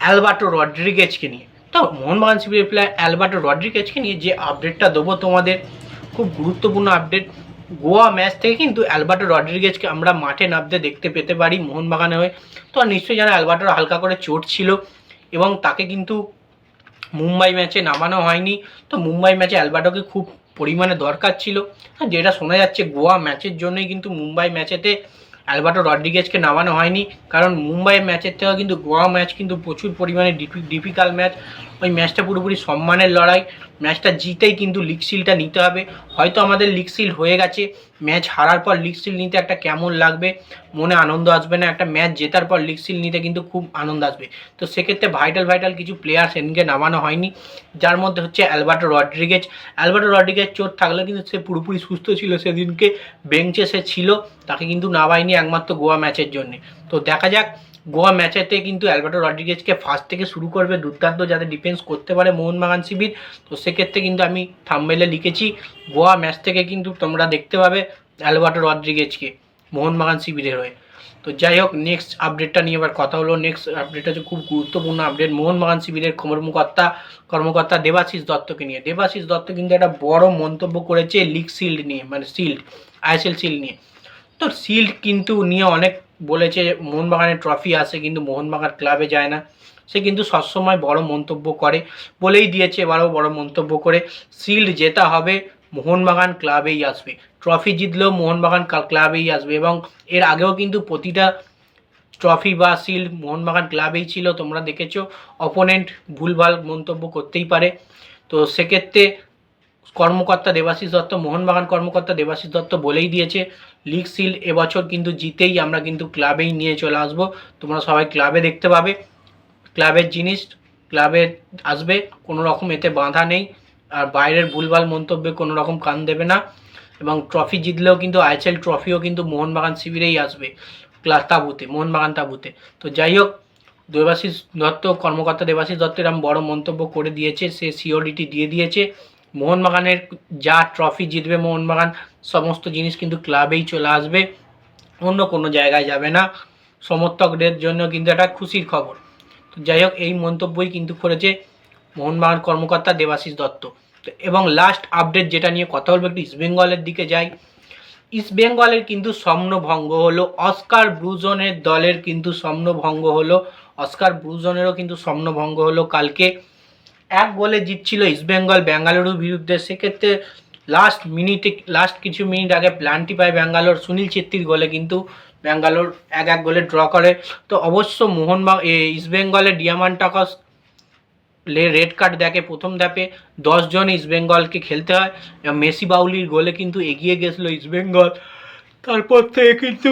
Alberto রড্রিগেজকে নিয়ে। তো মোহনবাগান শিবিরের প্লেয়ার অ্যালবার্টো রড্রিগেজকে নিয়ে যে আপডেটটা দেবো তোমাদের, খুব গুরুত্বপূর্ণ আপডেট। গোয়া ম্যাচ থেকে কিন্তু অ্যালবার্টো রড্রিগেজকে আমরা মাঠে নামতে দেখতে পেতে পারি মোহনবাগানে হয়ে। তো নিশ্চয়ই জানো অ্যালবার্টোর হালকা করে চোট ছিল এবং তাকে কিন্তু মুম্বাই ম্যাচে নামানো হয়নি। তো মুম্বাই ম্যাচে অ্যালবার্টোকে খুব পরিমাণে দরকার ছিল। যেটা শোনা যাচ্ছে গোয়া ম্যাচের জন্যই কিন্তু মুম্বাই ম্যাচেতে অ্যালবার্টো রড্রিগেজকে নামানো হয়নি, কারণ মুম্বাই ম্যাচের থেকেও কিন্তু গোয়া ম্যাচ কিন্তু প্রচুর পরিমাণে ডিফিকাল্ট ম্যাচ। ওই ম্যাচটা পুরোপুরি সম্মানের লড়াই। ম্যাচটা জিতেই কিন্তু লিগ সিলটা নিতে হবে। হয়তো আমাদের লিগ সিল হয়ে গেছে। ম্যাচ হারার পর লিগ সিল নিতে একটা কেমন লাগবে? মনে আনন্দ আসবে না। একটা ম্যাচ জেতার পর লিগ সিল নিতে কিন্তু খুব আনন্দ আসবে। তো সেক্ষেত্রে ভাইটাল ভাইটাল কিছু প্লেয়ার সেদিনকে নামানো হয়নি। যার মধ্যে হচ্ছে অ্যালবার্টো রড্রিগেজ। অ্যালবার্টো রড্রিগেজ চোট থাকলে কিন্তু সে পুরোপুরি সুস্থ ছিল সেদিনকে। বেঞ্চে সে ছিল। তাকে কিন্তু নামায়নি একমাত্র গোয়া ম্যাচের জন্য। তো দেখা যাক গোয়া ম্যাচেতে কিন্তু অ্যালবার্টো রড্রিগেজকে ফার্স্ট থেকে শুরু করবে, দুর্দান্ত যাতে ডিফেন্স করতে পারে মোহনবাগান শিবির। তো সেক্ষেত্রে কিন্তু আমি থাম্বেলে লিখেছি, গোয়া ম্যাচ থেকে কিন্তু তোমরা দেখতে পাবে অ্যালবার্টো রড্রিগেজকে মোহনবাগান শিবিরের হয়ে। তো যাই হোক নেক্সট আপডেটটা নিয়ে এবার কথা হলো। নেক্সট আপডেট হচ্ছে খুব গুরুত্বপূর্ণ আপডেট মোহনবাগান শিবিরের কর্মকর্তা কর্মকর্তা দেবাশিস দত্তকে নিয়ে। দেবাশিস দত্ত কিন্তু একটা বড় মন্তব্য করেছে লিগ শিল্ড নিয়ে মানে শিল্ড আইএসএল শিল্ড নিয়ে। তো শিল্ড কিন্তু নিয়ে অনেক বলেছে মোহনবাগানের ট্রফি আসে কিন্তু মোহনবাগান ক্লাবে যায় না। সে কিন্তু সবসময় বড় মন্তব্য করে, বলেই দিয়েছে এবারও বড় মন্তব্য করে শিল্ড জেতা হবে মোহনবাগান ক্লাবেই আসবে। ট্রফি জিতলেও মোহনবাগান ক্লাবেই আসবে এবং এর আগেও কিন্তু প্রতিটা ট্রফি বা শিল্ড মোহনবাগান ক্লাবেই ছিল, তোমরা দেখেছ। অপোনেন্ট ভুলভাল মন্তব্য করতেই পারে। তো সেক্ষেত্রে কর্মকর্তা দেবাশিস দত্ত, মোহনবাগান কর্মকর্তা দেবাশিস দত্ত বলেই দিয়েছে, লিগ সিল এবছর কিন্তু জিতেই আমরা কিন্তু ক্লাবেই নিয়ে চলে আসব। তোমরা সবাই ক্লাবে দেখতে পাবে। ক্লাবের জিনিস, ক্লাবে আসবে কোনো রকম এতে বাধা নেই। আর বাইরের ভুলভাল মন্তব্যে কোনো রকম কান দেবে না। এবং ট্রফি জিতলেও কিন্তু, আইএসএল ট্রফিও কিন্তু মোহনবাগান শিবিরেই আসবে ক্লাস তাবুতে, মোহনবাগান তাবুতে। তো যাই হোক, দেবাশিস দত্ত, কর্মকর্তা দেবাশিস দত্ত এরকম বড় মন্তব্য করে দিয়েছে, সে সিওডিটি দিয়ে দিয়েছে। মোহনবাগানের যা ট্রফি জিতবে মোহনবাগান, সমস্ত জিনিস কিন্তু ক্লাবেই চলে আসবে, অন্য কোনো জায়গায় যাবে না। সমর্থকদের জন্য কিন্তু একটা খুশির খবর। তো যাই হোক, এই মন্তব্যই কিন্তু করেছে মোহনবাগান কর্মকর্তা দেবাশিস দত্ত। এবং লাস্ট আপডেট যেটা নিয়ে কথা বলব, একটু ইস্টবেঙ্গলের দিকে যাই। ইস্টবেঙ্গলের কিন্তু স্বপ্নভঙ্গ হলো অস্কার ব্রুজনের দলের কিন্তু স্বপ্নভঙ্গ হলো অস্কার ব্রুজনেরও কিন্তু স্বপ্নভঙ্গ হলো কালকে। এক গোলে জিতছিল ইস্টবেঙ্গল ব্যাঙ্গালুরুর বিরুদ্ধে। সেক্ষেত্রে লাস্ট মিনিটে লাস্ট কিছু মিনিট আগে প্ল্যানটি পায় ব্যাঙ্গালোর সুনীল ছেত্রীর গোলে, কিন্তু ব্যাঙ্গালোর এক এক গোলে ড্র করে। তো অবশ্য মোহনবাগ ইস্টবেঙ্গলের ডিয়ামান টাকস রেড কার্ড দেখে প্রথম ধাপে দশজন ইস্টবেঙ্গলকে খেলতে হয়। মেসি বাউলির গোলে কিন্তু এগিয়ে গেছিল ইস্টবেঙ্গল তারপর থেকে কিন্তু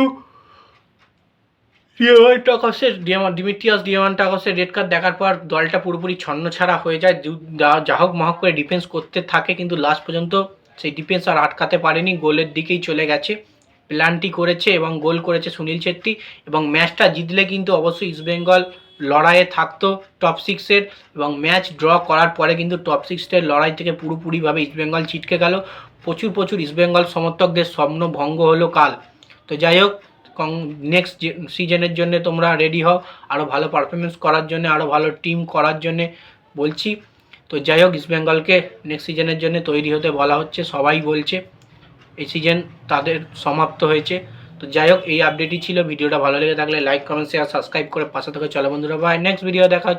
ডিয়ামান টাকসের ডিমিট্রিয়াস ডিয়ামান টাকসের রেড কার্ড দেখার পর দলটা পুরোপুরি ছন্নছাড়া হয়ে যায়। যা হোক মহক করে ডিফেন্স করতে থাকে, কিন্তু লাস্ট পর্যন্ত সেই ডিফেন্স আর আটকাতে পারেনি। গোলের দিকেই চলে গেছে। প্ল্যানটি করেছে এবং গোল করেছে সুনীল ছেত্রী এবং ম্যাচটা জিতলে কিন্তু অবশ্যই ইস্টবেঙ্গল লড়াইয়ে থাকতো টপ সিক্সের এবং ম্যাচ ড্র করার পরে কিন্তু টপ সিক্সের লড়াই থেকে পুরোপুরিভাবে ইস্টবেঙ্গল ছিটকে গেল। প্রচুর প্রচুর ইস্টবেঙ্গল সমর্থকদের স্বপ্ন ভঙ্গ হলো কাল। তো যাই হোক নেক্সট সিজনের জন্য তোমরা রেডি হও আরও ভালো পারফরমেন্স করার জন্য আরও ভালো টিম করার জন্য বলছি। তো যাই হোক ইস্টবেঙ্গলকে নেক্সট সিজনের জন্য তৈরি হতে বলা হচ্ছে, সবাই বলছে। এই সিজন তাদের সমাপ্ত হয়েছে। তো যাই হোক, এই আপডেটই ছিল। ভিডিওটা ভালো লেগে থাকলে লাইক কমেন্ট শেয়ার সাবস্ক্রাইব করে পাশে থেকে চলো বন্ধুরা। বাই নেক্সট ভিডিও দেখা।